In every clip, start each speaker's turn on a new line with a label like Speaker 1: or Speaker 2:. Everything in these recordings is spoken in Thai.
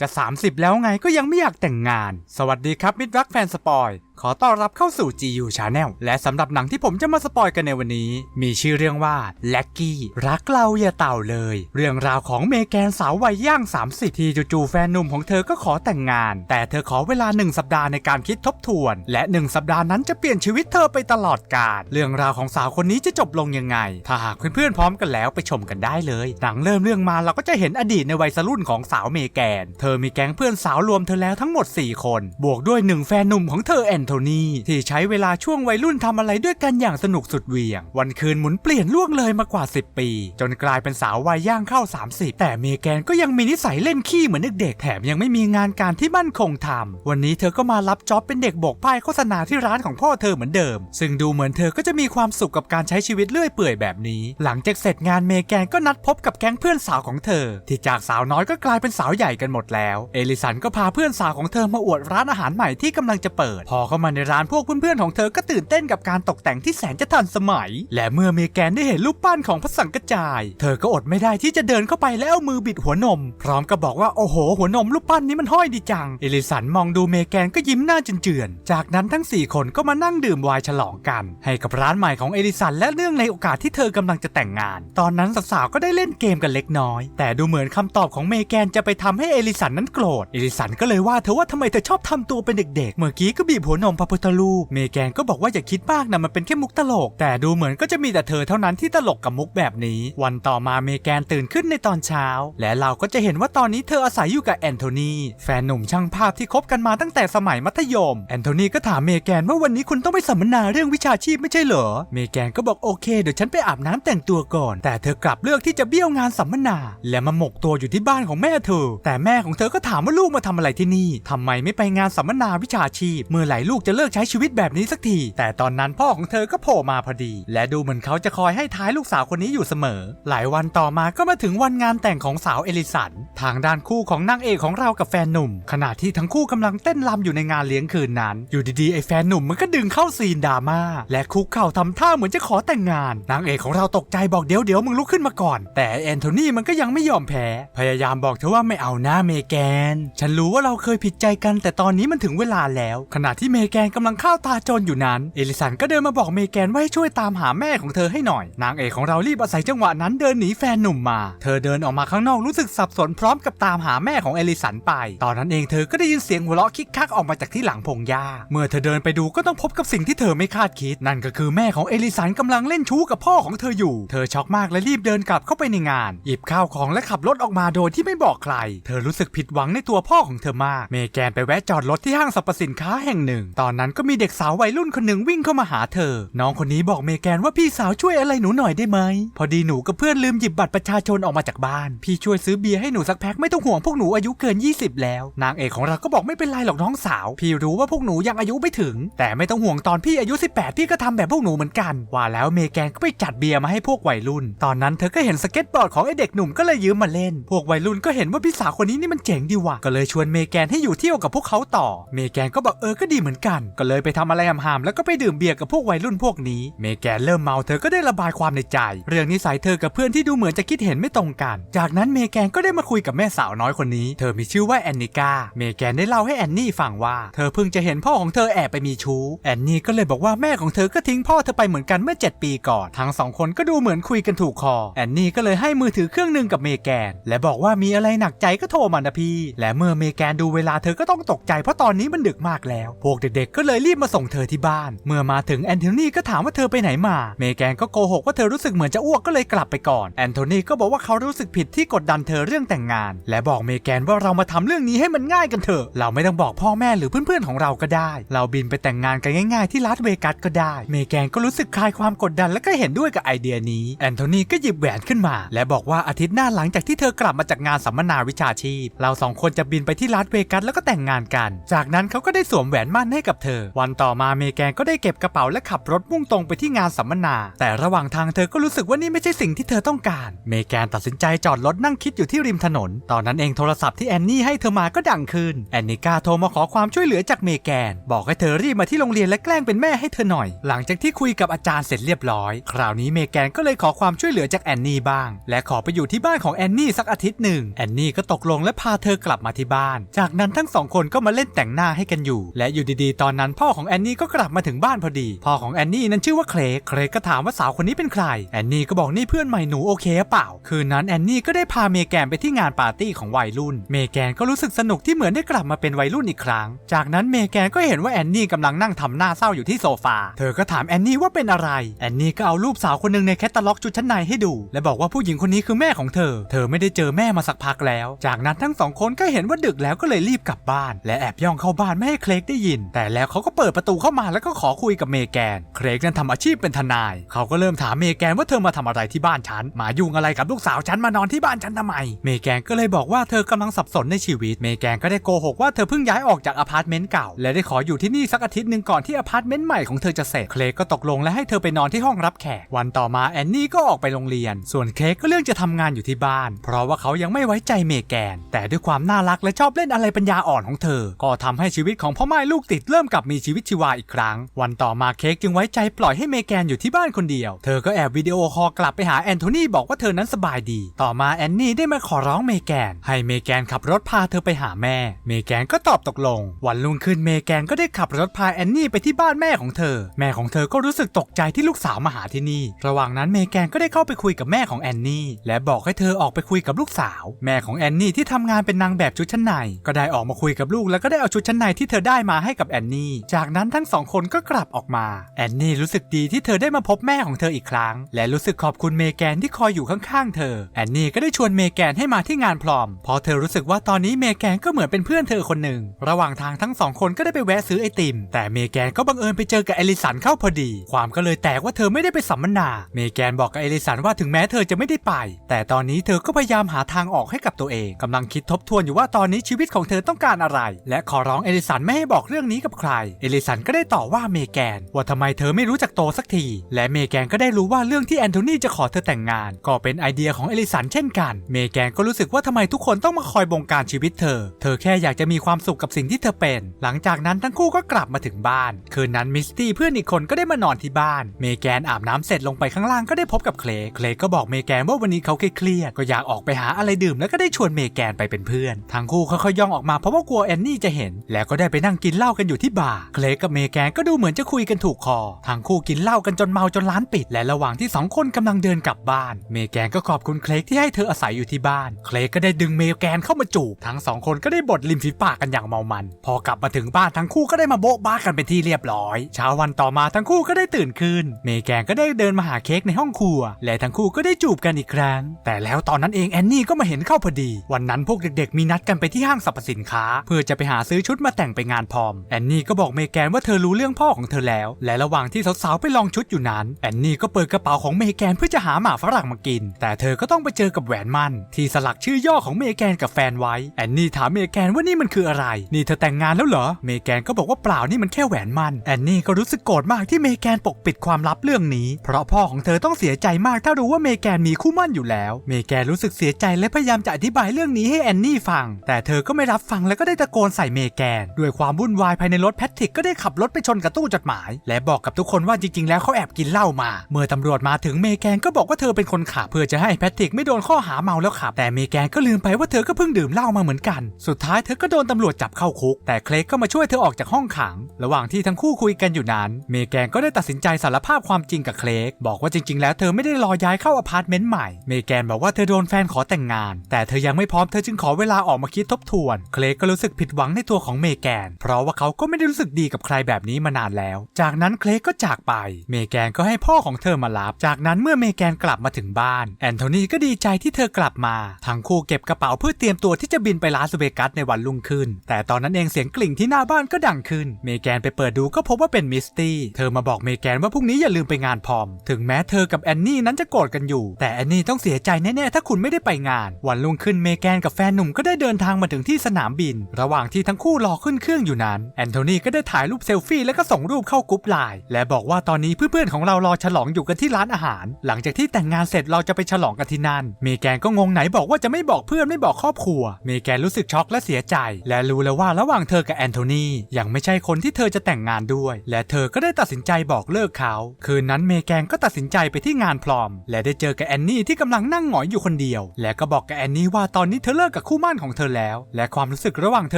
Speaker 1: จะ 30 แล้วไงก็ยังไม่อยากแต่งงาน สวัสดีครับมิตรรักแฟนสปอย ขอต้อนรับเข้าสู่ GU Channel และสำหรับหนังที่ผมจะมาสปอยกันในวันนี้ มีชื่อเรื่องว่าแล็กกี้รักเราอย่าเต่าเลย เรื่องราวของเมแกนสาววัยย่าง 30 ที่จู่ๆแฟนหนุ่มของเธอก็ขอแต่งงาน แต่เธอขอเวลา 1 สัปดาห์ในการคิดทบทวน และ 1 สัปดาห์นั้นจะเปลี่ยนชีวิตเธอไปตลอดกาลเรื่องราวของสาวคนนี้จะจบลงยังไง ถ้าหากเพื่อนๆพร้อมกันแล้วไปชมกันได้เลยหนังเริ่มเรื่องมาเราก็จะเห็นอดีตในวัยรุ่นของสาวเมแกน เธอมีแก๊งเพื่อนสาวรวมเธอแล้วทั้งหมด 4 คน บวกด้วยหนึ่งแฟนหนุ่มของเธอแอนโทนีที่ใช้เวลาช่วงวัยรุ่นทำอะไรด้วยกันอย่างสนุกสุดเหวี่ยง วันคืนหมุนเปลี่ยนล่วงเลยมากว่า 10 ปี จนกลายเป็นสาววัยย่างเข้า 30 แต่เมแกนก็ยังมีนิสัยเล่นขี้เหมือนเด็กๆแถมยังไม่มีงานการที่มั่นคงทำวันนี้เธอก็มารับจ็อบเป็นเด็กบกป้ายโฆษณาที่ร้านของพ่อเธอเหมือนเดิม ซึ่งดูเหมือนเธอก็จะมีความสุขกับการใช้ชีวิตเลื่อยเปื่อยแบบนี้ หลังจากเสร็จงานเมแกนก็นัดพบกับแก๊งเพื่อนสาวของเธอ ที่จากสาวน้อยก็กลายเป็นสาวใหญ่กันหมดแล้ว เอลิสันก็พาเพื่อนสาวของเธอมาอวดร้านอาหารใหม่ที่กำลังจะเปิด พอเขามาในร้านพวกเพื่อนๆของเธอก็ตื่นเต้นกับการตกแต่งที่แสนจะทันสมัย และเมื่อเมแกนได้เห็นรูปปั้นของพระสังกจาย เธอก็อดไม่ได้ที่จะเดินเข้าไปแล้วเอามือบิดหัวนม พร้อมกับบอกว่าโอ้โห หัวนมรูปปั้นนี้มันห้อยดีจัง เอลิสันมองดูเมแกนก็ยิ้มหน้าเจือนๆจากนั้นทั้ง 4 คนก็มานั่งดื่มไวน์ฉลองกัน ให้กับร้านใหม่ของเอลิสันและเรื่องในโอกาสที่เธอกำลังจะแต่งงาน ตอนนั้นสาวๆก็ได้เล่นเกมกันเล็กน้อย แต่ดูเหมือนคำตอบของเมแกนจะไปทำให้เอลิสันนั้นโกรธเอลิสันก็เลยว่าเธอว่าทำไมเธอชอบทำตัวเป็นเด็กๆ เมื่อกี้ก็บีบหัวนมพระพุทธรูปเมแกนก็บอกว่าอย่าคิดมากนะมันเป็นแค่มุกตลก แต่ดูเหมือนก็จะมีแต่เธอเท่านั้นที่ตลกกับมุกแบบนี้ วันต่อมาเมแกนตื่นขึ้นในตอนเช้า และเราก็จะเห็นว่าตอนนี้เธออาศัยอยู่กับแอนโทนีแฟนหนุ่มช่างภาพที่คบกันมาตั้งแต่สมัยมัธยมแอนโทนีก็ถามเมแกนว่าวันนี้คุณต้องไปสัมมนาเรื่องวิชาชีพไม่ใช่เหรอเมแกนก็บอกโอเคเดี๋ยวฉันไปอาบน้ำแต่งตัวก่อน แต่เธอกลับเลือกที่จะเบี้ยวงานสัมมนา และมาหมกตัวอยู่ที่บ้านของแม่เธอ แต่แม่ของเธอก็ถามว่าลูกมาทำอะไรที่นี่ทำไมไม่ไปงานสัมมนาวิชาชีพ เมื่อไหร่ลูกจะเลิกใช้ชีวิตแบบนี้สักที แต่ตอนนั้นพ่อของเธอก็โผล่มาพอดี และดูเหมือนเขาจะคอยให้ท้ายลูกสาวคนนี้อยู่เสมอ หลายวันต่อมาก็มาถึงวันงานแต่งของสาวเอลิสัน ทางด้านคู่ของนางเอกของเรากับแฟนหนุ่ม ขณะที่ทั้งคู่กำลังเต้นรำอยู่ในงานเลี้ยงคืนนั้น อยู่ดีๆไอ้แฟนหนุ่มมันก็ดึงเข้าซีนดราม่าและคุกเข่าทำท่าเหมือนจะขอแต่งงาน นางเอกของเราตกใจบอกเดี๋ยวเดี๋ยวมึงลุกขึ้นมาก่อน แต่แอนโทนีมันก็ยังไม่ยอมแพ้ พยายามบอกเธอว่าไม่เอาหน้าเมแกน ฉันรู้ว่าเราเคยผิดใจกันแต่ตอนนี้มันถึงเวลาแล้ว ขณะที่เมแกนกำลังเข้าตาจนอยู่นั้น เอลิสันก็เดินมาบอกเมแกนว่าให้ช่วยตามหาแม่ของเธอให้หน่อย นางเอกของเรารีบอาศัยจังหวะนั้นเดินหนีแฟนหนุ่มมา เธอเดินออกมาข้างนอกรู้สึกสับสนพร้อมกับตามหาแม่ของเอลิสันไป ตอนนั้นเองเธอก็ได้ยินเสียงหัวเราะคิกคักออกมาจากที่หลังพงหญ้า เมื่อเธอเดินไปดูก็ต้องพบกับสิ่งที่เธอไม่คาดคิด นั่นก็คือแม่ของเอลิสันกำลังเล่นชู้กับพ่อของเธออยู่ เธอช็อกมากและรีบเดินกลับเข้าไปในงาน หยิบข้าวของและขับรถออกมาโดยที่ไม่บอกใคร เธอรู้สึกผิดหวังในตัวพ่อของเธอมาก เมแกนไปแวะจอดรถที่ห้างสรรพสินค้าแห่งหนึ่งตอนนั้นก็มีเด็กสาววัยรุ่นคนหนึ่งวิ่งเข้ามาหาเธอ น้องคนนี้บอกเมแกนว่าพี่สาวช่วยอะไรหนูหน่อยได้ไหม พอดีหนูกับเพื่อนลืมหยิบบัตรประชาชนออกมาจากบ้าน พี่ช่วยซื้อเบียร์ให้หนูสักแพ็คไม่ต้องห่วงพวกหนูอายุเกิน 20 แล้ว นางเอกของเราก็บอกไม่เป็นไรหรอกน้องสาว พี่รู้ว่าพวกหนูยังอายุไม่ถึง แต่ไม่ต้องห่วงตอนพี่อายุ 18 พี่ก็ทำแบบพวกหนูเหมือนกัน ว่าแล้วเมแกนก็ไปจัดเบียร์มาให้พวกวัยรุ่น ตอนนั้นเธอก็เห็นสเก็ตบอร์ดของไอเด็กหนุ่มก็เลยยืมมาเล่น พวกวัยรุ่นก็เห็นว่าพี่สาวคนนี้นี่มันเจ๋งดีว่ะ ก็เลยชวนเมแกนให้อยู่เที่ยวกับพวกเขาต่อ เมแกนก็บอกเออก็ดีเหมือนกัน ก็เลยไปทำอะไรหามๆแล้วก็ไปดื่มเบียร์กับพวกวัยรุ่นพวกนี้ เมแกนเริ่มเมาเธอก็ได้ระบายความในใจ เรื่องนิสัยเธอกับเพื่อนที่ดูเหมือนจะคิดเห็นไม่ตรงกัน จากนั้นเมแกนก็ได้มาคุยกับแม่สาวน้อยคนนี้ เธอมีชื่อว่าแอนนิกา เมแกนได้เล่าให้แอนนี่ฟังว่า เธอเพิ่งจะเห็นพ่อของเธอแอบไปมีชู้ แอนนี่ก็เลยบอกว่าแม่ของเธอก็ทิ้งพ่อเธอไปเหมือนกันเมื่อ 7 ปีก่อน ทั้งสองคนก็ดูเหมือนคุยกันถูกคอ แอนนี่ก็เลยให้มือถือเครื่องหนึ่งกับเมแกน และบอกว่ามีอะไรหนักใจก็โทรมานะพี่ และเมื่อเมแกนดูเวลาเธอก็ต้องตกใจเพราะตอนนี้มันดึกมากแล้ว พวกเเด็กๆ ก็เลยรีบมาส่งเธอที่บ้าน เมื่อมาถึงแอนโทนีก็ถามว่าเธอไปไหนมา เมแกนก็โกหกว่าเธอรู้สึกเหมือนจะอ้วกก็เลยกลับไปก่อน แอนโทนีก็บอกว่าเขารู้สึกผิดที่กดดันเธอเรื่องแต่งงาน และบอกเมแกนว่าเรามาทำเรื่องนี้ให้มันง่ายกันเถอะ เราไม่ต้องบอกพ่อแม่หรือเพื่อนๆ ของเราก็ได้ เราบินไปแต่งงานกันง่ายๆ ที่ลาสเวกัสก็ได้ เมแกนก็รู้สึกคลายความกดดันและก็เห็นด้วยกับไอเดียนี้ แอนโทนีก็หยิบแหวนขึ้นมา และบอกว่าอาทิตย์หน้าหลังจากที่เธอกลับมาจากงานสัมมนาวิชาชีพ เราสองคนจะบินไปที่ลาสเวกัสแล้วก็แต่งงานกัน จากนั้นเขาก็ได้สวมแหวนมั่นใหให้กับเธอ วันต่อมาเมแกนก็ได้เก็บกระเป๋าและขับรถมุ่งตรงไปที่งานสัมมนา แต่ระหว่างทางเธอก็รู้สึกว่านี่ไม่ใช่สิ่งที่เธอต้องการ เมแกนตัดสินใจจอดรถนั่งคิดอยู่ที่ริมถนน ตอนนั้นเองโทรศัพท์ที่แอนนี่ให้เธอมาก็ดังขึ้น แอนนิก้าโทรมาขอความช่วยเหลือจากเมแกน บอกให้เธอรีบมาที่โรงเรียนและแกล้งเป็นแม่ให้เธอหน่อย หลังจากที่คุยกับอาจารย์เสร็จเรียบร้อย คราวนี้เมแกนก็เลยขอความช่วยเหลือจากแอนนี่บ้าง และขอไปอยู่ที่บ้านของแอนนี่สักอาทิตย์หนึ่ง แอนนี่ก็ตกลงและพาเธอกลับมาที่บ้าน จากนั้นทั้งสองคนก็มาเล่นแต่งหน้าให้กันอยู่ และอยู่ดีตอนนั้นพ่อของแอนนี่ก็กลับมาถึงบ้านพอดี พ่อของแอนนี่นั้นชื่อว่าเครกเครกก็ถามว่าสาวคนนี้เป็นใคร แอนนี่ก็บอกนี่เพื่อนใหม่หนูโอเคเปล่า คืนนั้นแอนนี่ก็ได้พาเมแกนไปที่งานปาร์ตี้ของวัยรุ่น เมแกนก็รู้สึกสนุกที่เหมือนได้กลับมาเป็นวัยรุ่นอีกครั้ง จากนั้นเมแกนก็เห็นว่าแอนนี่กำลังนั่งทำหน้าเศร้าอยู่ที่โซฟา เธอก็ถามแอนนี่ว่าเป็นอะไร แอนนี่ก็เอารูปสาวคนหนึ่งในแคตตาล็อกชุดชั้นในให้ดู และบอกว่าผู้หญิงคนนี้คือแม่ของเธอ เธอไม่ได้เจอแม่มาสักพักแล้ว จากนั้นทั้งสองคนก็เห็นว่าดึกแล้วก็เลยรีบกลับบ้าน และแอบย่องเข้าบ้านไม่ให้เคลกได้ยินแแต่แล้วเขาก็เปิดประตูเข้ามาแล้วก็ขอคุยกับเมแกน เคลกนั้นทำอาชีพเป็นทนาย เขาก็เริ่มถามเมแกนว่าเธอมาทำอะไรที่บ้านฉัน มายุ่งอะไรกับลูกสาวฉันมานอนที่บ้านฉันทำไม เมแกนก็เลยบอกว่าเธอกำลังสับสนในชีวิต เมแกนก็ได้โกหกว่าเธอเพิ่งย้ายออกจากอพาร์ตเมนต์เก่า และได้ขออยู่ที่นี่สักอาทิตย์หนึ่งก่อนที่อพาร์ตเมนต์ใหม่ของเธอจะเสร็จ เคลกก็ตกลงและให้เธอไปนอนที่ห้องรับแขก วันต่อมาแอนนี่ก็ออกไปโรงเรียน ส่วนเคกก็เรื่องจะทำงานอยู่ที่บ้าน เพราะว่าเขายังไม่ไว้ใจเมแกน แต่ด้วยความน่ารักและชอบเล่นอะไรปัญญาอ่อนของเธอ ก็ทำให้ชีวิตของพ่อไม้ลูกติดเริ่มกลับมีชีวิตชีวาอีกครั้ง วันต่อมาเค้กจึงไว้ใจปล่อยให้เมแกนอยู่ที่บ้านคนเดียว เธอก็แอบวิดีโอคอลกลับไปหาแอนโทนีบอกว่าเธอนั้นสบายดี ต่อมาแอนนี่ได้มาขอร้องเมแกน ให้เมแกนขับรถพาเธอไปหาแม่ เมแกนก็ตอบตกลง วันรุ่งขึ้นเมแกนก็ได้ขับรถพาแอนนี่ไปที่บ้านแม่ของเธอ แม่ของเธอก็รู้สึกตกใจที่ลูกสาวมาหาที่นี่ ระหว่างนั้นเมแกนก็ได้เข้าไปคุยกับแม่ของแอนนี่และบอกให้เธอออกไปคุยกับลูกสาว แม่ของแอนนี่ที่ทำงานเป็นนางแบบชุดชั้นในก็ได้ออกมาคุยกับลูกแล้วก็ได้เอาชุดชั้นในที่เธอได้มาให้กับแอนนี่ จากนั้นทั้งสองคนก็กลับออกมา แอนนี่รู้สึกดีที่เธอได้มาพบแม่ของเธออีกครั้ง และรู้สึกขอบคุณเมแกนที่คอยอยู่ข้างๆเธอ แอนนี่ก็ได้ชวนเมแกนให้มาที่งานพรอมเพราะเธอรู้สึกว่าตอนนี้เมแกนก็เหมือนเป็นเพื่อนเธอคนหนึ่ง ระหว่างทางทั้งสองคนก็ได้ไปแวะซื้อไอติม แต่เมแกนก็บังเอิญไปเจอกับเอลิสันเข้าพอดี ความก็เลยแตกว่าเธอไม่ได้ไปสัมมนา เมแกนบอกกับเอลิสันว่าถึงแม้เธอจะไม่ได้ไป แต่ตอนนี้เธอก็พยายามหาทางออกให้กับตัวเองกำลังคิดทบทวนอยู่ว่าตอนนี้ชีวิตของเธอต้องการอะไร และขอร้องเอลิสันไม่ให้บอกเรื่องนี้กับใคร เอลิสันก็ได้ต่อว่าเมแกน ว่าทำไมเธอไม่รู้จักโตสักที และเมแกนก็ได้รู้ว่าเรื่องที่แอนโทนีจะขอเธอแต่งงาน ก็เป็นไอเดียของเอลิสันเช่นกัน เมแกนก็รู้สึกว่าทำไมทุกคนต้องมาคอยบงการชีวิตเธอ เธอแค่อยากจะมีความสุขกับสิ่งที่เธอเป็น หลังจากนั้นทั้งคู่ก็กลับมาถึงบ้าน คืนนั้นมิสตี้เพื่อนอีกคนก็ได้มานอนที่บ้าน เมแกนอาบน้ำเสร็จลงไปข้างล่างก็ได้พบกับเคลกเคลกก็บอกเมแกนว่าวันนี้เขาเครียดก็อยากออกไปหาอะไรดื่มแล้วก็ได้ชวนเมแกนไปเป็นเพื่อน ทั้งคู่ค่อยๆย่องออกมาเพราะว่ากลัวแอนนี่จะเห็น แล้วก็ได้ไปนั่งกินเหล้ากันอยู่ที่บาร์เคลกับเมแกนก็ดูเหมือนจะคุยกันถูกคอทั้งคู่กินเหล้ากันจนเมาจนร้านปิด และระหว่างที่สองคนกำลังเดินกลับบ้าน เมแกนก็ขอบคุณเคลกที่ให้เธออาศัยอยู่ที่บ้าน เคลกก็ได้ดึงเมแกนเข้ามาจูบทั้งสองคนก็ได้บดริมฝีปากกันอย่างเมามัน พอกลับมาถึงบ้านทั้งคู่ก็ได้มาโบ๊ะบ้ากันเป็นที่เรียบร้อย เช้าวันต่อมาทั้งคู่ก็ได้ตื่นขึ้น เมแกนก็ได้เดินมาหาเค้กในห้องครัว และทั้งคู่ก็ได้จูบกันอีกครั้ง แต่แล้วตอนนั้นเองแอนนี่ก็มาเห็นเข้าพอดี วันนั้นพวกเด็กๆ มีนัดกันไปที่ห้างสรรพสินค้า เพื่อจะไปหาซื้อชุดมาแต่งไปงานพรอมแออนนี่ก็บอกเมแกนว่าเธอรู้เรื่องพ่อของเธอแล้ว และระหว่างที่สาวๆไปลองชุดอยู่นั้นแอนนี่ก็เปิดกระเป๋าของเมแกนเพื่อจะหาหมาฝรั่งมากิน แต่เธอก็ต้องไปเจอกับแหวนมั่นที่สลักชื่อย่อของเมแกนกับแฟนไว้แอนนี่ถามเมแกนว่านี่มันคืออะไร นี่เธอแต่งงานแล้วเหรอเมแกนก็บอกว่าเปล่านี่มันแค่แหวนมั่นแอนนี่ก็รู้สึกโกรธมากที่เมแกนปกปิดความลับเรื่องนี้ เพราะพ่อของเธอต้องเสียใจมากถ้ารู้ว่าเมแกนมีคู่มั่นอยู่แล้ว เมแกนรู้สึกเสียใจและพยายามจะอธิบายเรื่องนี้ให้แอนนี่ฟัง แต่เธอก็ไม่รับฟังแล้วก็ได้ตะโกนใส่เมแกน ด้วยความวุ่นวายภายในรถแพทริกก็ได้ขับรถไปชนกับตู้จดหมาย และบอกกับทุกคนว่าจริงๆ แล้วเขาแอบกินเหล้ามา เมื่อตำรวจมาถึงเมแกนก็บอกว่าเธอเป็นคนขับเพื่อจะให้แพทริกไม่โดนข้อหาเมาแล้วขับ แต่เมแกนก็ลืมไปว่าเธอก็เพิ่งดื่มเหล้ามาเหมือนกัน สุดท้ายเธอก็โดนตำรวจจับเข้าคุก แต่เคลกก็มาช่วยเธอออกจากห้องขัง ระหว่างที่ทั้งคู่คุยกันอยู่นั้น เมแกนก็ได้ตัดสินใจสารภาพความจริงกับเคลกบอกว่าจริง ๆ แล้วเธอไม่ได้รอย้ายเข้าอพาร์ตเมนต์ใหม่ เมแกนบอกว่าเธอโดนแฟนขอแต่งงาน แต่เธอยังไม่พร้อมเธอจึงขอเวลาออกมาคิดทบทวน เคลกก็รู้สึกผิดหวังในตัวของเมแกน เพราะว่าเขาก็ไม่ได้รู้สึกดีกับใครแบบนี้มานานแล้ว จากนั้นเคลกก็จากไป เมแกนก็ให้พ่อของเธอมารับ จากนั้นเมื่อเมแกนกลับมาถึงบ้าน แอนโทนีก็ดีใจที่เธอกลับมา ทั้งคู่เก็บกระเป๋าเพื่อเตรียมตัวที่จะบินไปลาสเวกัสในวันรุ่งขึ้น แต่ตอนนั้นเองเสียงกลิ่งที่หน้าบ้านก็ดังขึ้น เมแกนไปเปิดดูก็พบว่าเป็นมิสตี้ เธอมาบอกเมแกนว่าพรุ่งนี้อย่าลืมไปงานพรอม ถึงแม้เธอกับแอนนี่นั้นจะโกรธกันอยู่ แต่แอนนี่ต้องเสียใจแน่ๆถ้าคุณไม่ได้ไปงาน วันรุ่งขึ้นเมแกนกับแฟนหนุ่มก็ได้เดินทางมาถึงที่สนามบิน ระหว่างที่ทั้งคู่รอขึ้นเครื่องอยู่นั้นแอนอนโทนีก็ได้ถ่ายรูปเซลฟี่แล้วก็ส่งรูปเข้ากรุ๊ปไลน์และบอกว่าตอนนี้เพื่อนๆของเรารอฉลองอยู่กันที่ร้านอาหาร หลังจากที่แต่งงานเสร็จเราจะไปฉลองกันที่นั่นเมแกนก็งงไหนบอกว่าจะไม่บอกเพื่อนไม่บอกครอบครัวเมแกนรู้สึกช็อกและเสียใจ และรู้แล้วว่าระหว่างเธอกับแอนโทนียังไม่ใช่คนที่เธอจะแต่งงานด้วย และเธอก็ได้ตัดสินใจบอกเลิกเขา คืนนั้นเมแกนก็ตัดสินใจไปที่งานพรอม และได้เจอกับแอนนี่ที่กำลังนั่งหงอยอยู่คนเดียว และก็บอกกับแอนนี่ว่าตอนนี้เธอเลิกกับคู่มั่นของเธอแล้ว และความรู้สึกระหว่างเธ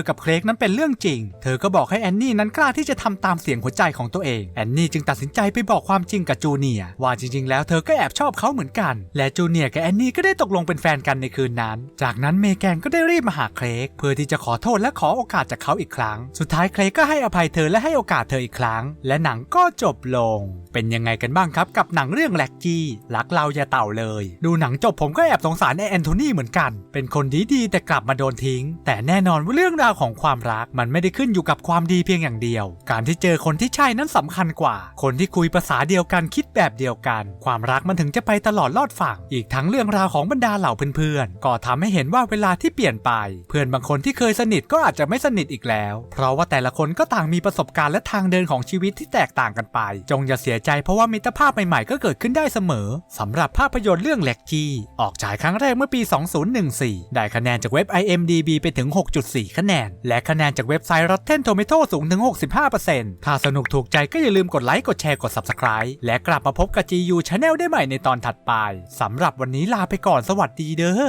Speaker 1: อกับเครกนั้นเป็นเรื่องจริง เธอก็บอกให้แอนนี่นั้นกล้าที่จะทำตามเสียงหัวใจของตัวเองแอนนี่จึงตัดสินใจไปบอกความจริงกับจูเนียว่าจริง ๆ แล้วเธอก็แอบชอบเขาเหมือนกัน และจูเนียกับแอนนี่ก็ได้ตกลงเป็นแฟนกันในคืนนั้น จากนั้นเมแกนก็ได้รีบมาหาเครกเพื่อที่จะขอโทษและขอโอกาสจากเขาอีกครั้ง สุดท้ายเครกก็ให้อภัยเธอและให้โอกาสเธออีกครั้ง และหนังก็จบลง เป็นยังไงกันบ้างครับกับหนังเรื่องแล็กกี้รักเราอย่าเต่าเลย ดูหนังจบผมก็แอบสงสารไอแอนโทนีเหมือนกัน เป็นคนดีๆแต่กลับมาโดนทิ้ง แต่แน่นอนว่าเรื่องราวของความรักมันไม่ได้ขึ้นอยู่กับความดีเพียงอย่างเดียว การที่เจอคนที่ใช่นั้นสำคัญกว่า คนที่คุยภาษาเดียวกันคิดแบบเดียวกัน ความรักมันถึงจะไปตลอดลอดฝั่ง อีกทั้งเรื่องราวของบรรดาเหล่าเพื่อนๆ ก็ทำให้เห็นว่าเวลาที่เปลี่ยนไป เพื่อนบางคนที่เคยสนิทก็อาจจะไม่สนิทอีกแล้ว เพราะว่าแต่ละคนก็ต่างมีประสบการณ์และทางเดินของชีวิตที่แตกต่างกันไป จงอย่าเสียใจเพราะว่ามิตรภาพใหม่ๆก็เกิดขึ้นได้เสมอสำหรับภาพยนตร์เรื่องแล็กกี้ออกฉายครั้งแรกเมื่อปี 2014 ได้คะแนนจากเว็บ IMDB ไปถึง 6.4 คะแนน และคะแนนจากเว็บไซต์ Rotten Tomato Tomato สูงถึง 65%ถ้าสนุกถูกใจก็อย่าลืมกดไลค์กดแชร์กด Subscribe และกลับมาพบกับ GU Channel ได้ใหม่ในตอนถัดไปสำหรับวันนี้ลาไปก่อนสวัสดีเด้อ